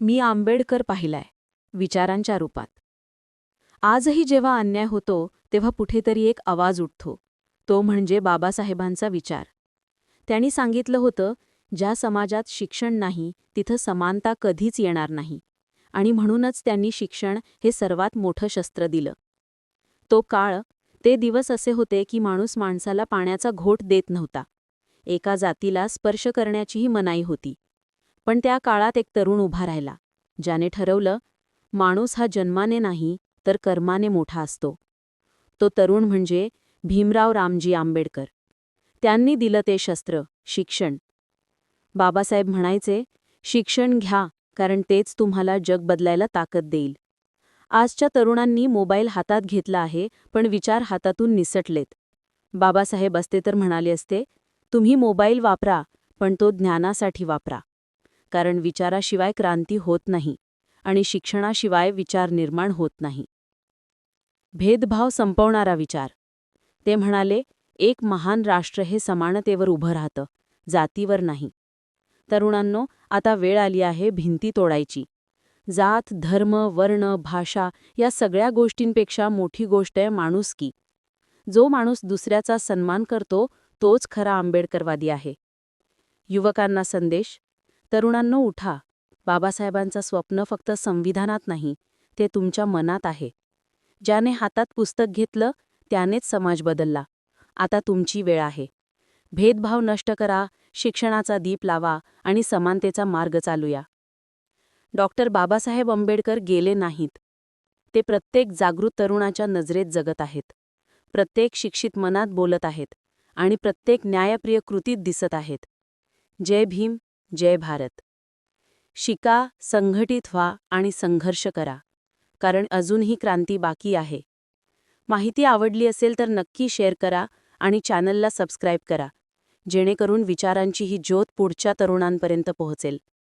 मी आंबेडकर पाहिलाय विचारांच्या रूपात. आजही जेव्हा अन्याय होतो तेव्हा कुठेतरी एक आवाज उठतो. तो म्हणजे बाबासाहेबांचा विचार. त्यांनी सांगितलं होतं ज्या समाजात शिक्षण नाही तिथं समानता कधीच येणार नाही. आणि म्हणूनच त्यांनी शिक्षण हे सर्वात मोठं शस्त्र दिलं. तो काळ ते दिवस असे होते की माणूस माणसाला पाण्याचा घोट देत नव्हता. एका जातीला स्पर्श करण्याचीही मनाई होती. पण त्या काळात एक तरुण उभा राहिला. ज्याने ठरवलं माणूस हा जन्माने नाही तर कर्माने मोठा असतो. तो तरुण म्हणजे भीमराव रामजी आंबेडकर. त्यांनी दिलं ते शस्त्र शिक्षण. बाबासाहेब म्हणायचे शिक्षण घ्या कारण तेच तुम्हाला जग बदलायला ताकद देईल. आजच्या तरुणांनी मोबाईल हातात घेतला आहे पण विचार हातातून निसटलेत. बाबासाहेब असते तर म्हणाले असते तुम्ही मोबाईल वापरा पण तो ज्ञानासाठी वापरा. कारण विचाराशिवाय क्रांती होत नाही आणि शिक्षणाशिवाय विचार निर्माण होत नाही. भेदभाव संपवणारा विचार. ते म्हणाले एक महान राष्ट्र हे समानतेवर उभं राहतं जातीवर नाही. तरुणांनो आता वेळ आली आहे भिंती तोडायची. जात धर्म वर्ण भाषा या सगळ्या गोष्टींपेक्षा मोठी गोष्ट आहे माणुसकी जो माणूस दुसऱ्याचा सन्मान करतो तोच खरा आंबेडकरवादी आहे. युवकांना संदेश तरुणांनो उठा. बाबासाहेबांचं स्वप्न फक्त संविधानात नाही ते तुमच्या मनात आहे. ज्याने हातात पुस्तक घेतलं त्यानेच समाज बदलला. आता तुमची वेळ आहे. भेदभाव नष्ट करा शिक्षणाचा दीप लावा आणि समानतेचा मार्ग चालूया. डॉक्टर बाबासाहेब आंबेडकर गेले नाहीत. ते प्रत्येक जागृत तरुणाच्या नजरेत जगत आहेत. प्रत्येक शिक्षित मनात बोलत आहेत आणि प्रत्येक न्यायप्रिय कृतीत दिसत आहेत. जय भीम. जय भारत. शिका संघटित व्हा आणि संघर्ष करा कारण अजूनही क्रांती बाकी आहे. माहिती आवडली असेल तर नक्की शेअर करा आणि चॅनलला सबस्क्राईब करा जेणेकरून विचारांची ही ज्योत पुढच्या तरुणांपर्यंत पोहोचेल.